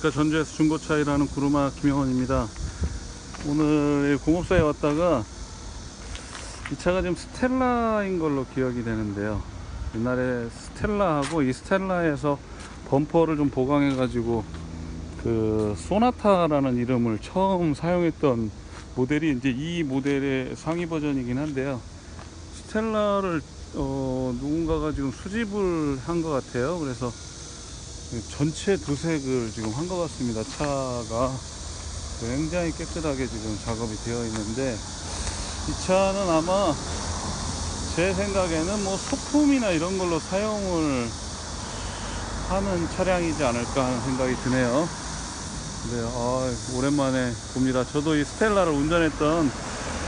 그러니까 전주에서 중고차 일하는 구루마 김영원입니다. 오늘 공업사에 왔다가 이 차가 지금 스텔라인 걸로 기억이 되는데요. 옛날에 스텔라하고 이 스텔라에서 범퍼를 좀 보강해 가지고 그 소나타라는 이름을 처음 사용했던 모델이 이제 이 모델의 상위 버전이긴 한데요. 스텔라를 어, 누군가가 지금 수집을 한 것 같아요. 그래서 전체 도색을 지금 한 것 같습니다. 차가 굉장히 깨끗하게 지금 작업이 되어 있는데 이 차는 아마 제 생각에는 뭐 소품이나 이런 걸로 사용을 하는 차량이지 않을까 하는 생각이 드네요. 네, 아, 오랜만에 봅니다. 저도 이 스텔라를 운전했던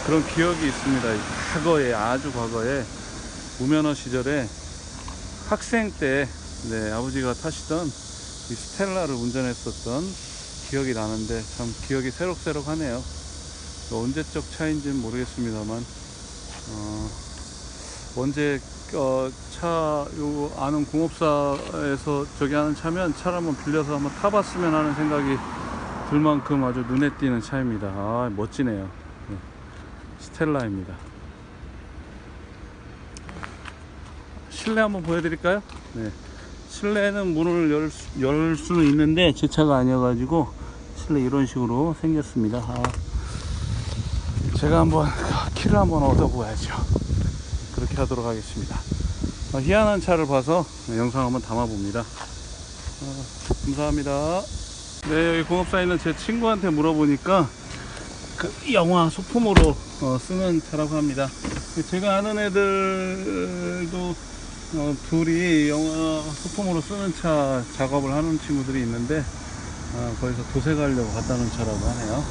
그런 기억이 있습니다. 이 과거에 아주 과거에 우면허 시절에 학생 때 네, 아버지가 타시던 이 스텔라를 운전했었던 기억이 나는데 참 기억이 새록새록 하네요. 뭐 언제적 차인지는 모르겠습니다만 어, 언제 어, 차 요 아는 공업사에서 저기 하는 차면 차를 한번 빌려서 한번 타봤으면 하는 생각이 들 만큼 아주 눈에 띄는 차입니다. 아 멋지네요. 네. 스텔라입니다. 실내 한번 보여드릴까요? 네. 실내는 문을 열, 수- 열 수는 있는데 제 차가 아니어가지고 실내 이런 식으로 생겼습니다. 아, 제가 한번 키를 한번 얻어보야죠. 그렇게 하도록 하겠습니다. 아, 희한한 차를 봐서 영상 한번 담아봅니다. 아, 감사합니다. 네, 여기 공업사에 있는 제 친구한테 물어보니까 그 영화 소품으로 어, 쓰는 차라고 합니다. 제가 아는 애들도 어, 둘이 영화 소품으로 쓰는 차 작업을 하는 친구들이 있는데 아, 거기서 도색하려고 놓은 차라고 하네요.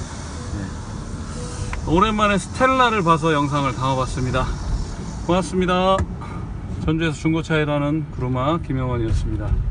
네. 오랜만에 스텔라를 봐서 영상을 담아봤습니다. 고맙습니다. 전주에서 중고차 일하는 구루마 김영원이었습니다.